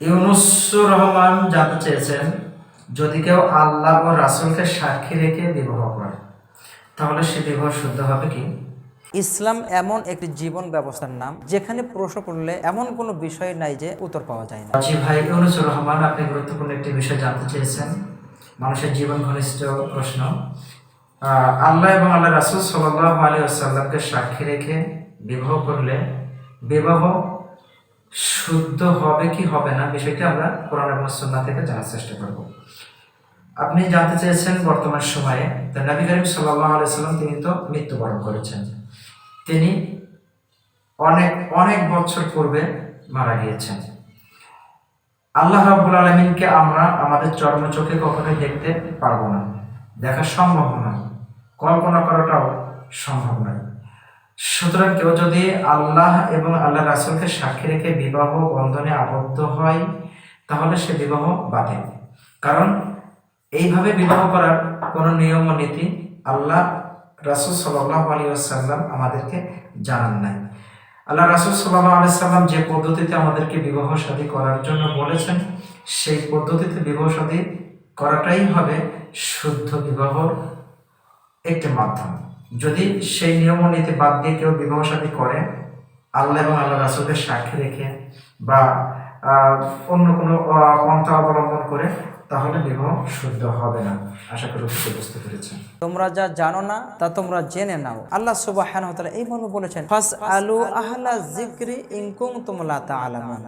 ইউনুসুর রহমান জানতে চেয়েছেন যদি কেউ আল্লাহ ও রাসুলকে সাক্ষী রেখে বিবাহ করে তাহলে সে বিবাহ শুদ্ধ হবে কি? ইসলাম এমন একটি জীবন ব্যবস্থার নাম যেখানে প্রশ্ন করলে এমন কোনো বিষয় নাই যে উত্তর পাওয়া যায় না। জি ভাই ইউনুসুর রহমান আপনি গুরুত্বপূর্ণ একটি বিষয় জানতে চেয়েছেন। মানুষের জীবন ঘনিষ্ঠ প্রশ্ন। আল্লাহ এবং আল্লাহ রাসুল সাল্লাহ আলী আসাল্লামকে সাক্ষী রেখে বিবাহ করলে বিবাহ শুদ্ধ হবে কি হবে না বিষয়টি আমরা কোরআন এবং সুন্নাহ থেকে জানার চেষ্টা করব। আপনি জানতে চেয়েছেন বর্তমান সময়ে তো নবী করিম সাল্লাহ আলাইসাল্লাম তিনি তো মৃত্যুবরণ করেছেন। তিনি অনেক অনেক বছর পূর্বে মারা গিয়েছেন। আল্লাহ রাব্বুল আলমিনকে আমরা আমাদের চর্ম চোখে কখনোই দেখতে পারব না, দেখা সম্ভব নয়, কল্পনা করাটাও সম্ভব নয়। সুতরাং কেউ যদি আল্লাহ এবং আল্লাহ রাসুলকে সাক্ষী রেখে বিবাহ বন্ধনে আবদ্ধ হয়, তাহলে সে বিবাহ বাতিল। কারণ এইভাবে বিবাহ করার কোনো নিয়ম ও নীতি আল্লাহ রাসুল সাল্লাহ আলী আসাল্লাম আমাদেরকে জানান নাই। আল্লাহ রাসুল সাল্লাহ আলি সাল্লাম যে পদ্ধতিতে আমাদেরকে বিবাহ শাদী করার জন্য বলেছেন, সেই পদ্ধতিতে বিবাহ শাদী করাটাই হবে শুদ্ধ বিবাহর একটি মাধ্যম। যদি সেই নিয়ম নীতি বাদ দিয়ে কেউ বিবাহ সাথী করে, আল্লাহ এবং আল্লাহ রাসুলকে সাক্ষী রেখে বা অন্য কোনো পন্থা অবলম্বন করে, তাহলে বিবাহ শুদ্ধ হবে না। আশা করি বুঝতে পেরেছেন। তোমরা যা জানো না, তা তোমরা জেনে নাও। আল্লাহ সুবাহ এই মর্মে বলেছেন ফাস আলু আহলা জিক্রি ইনকুম তোমলা তা আলামুন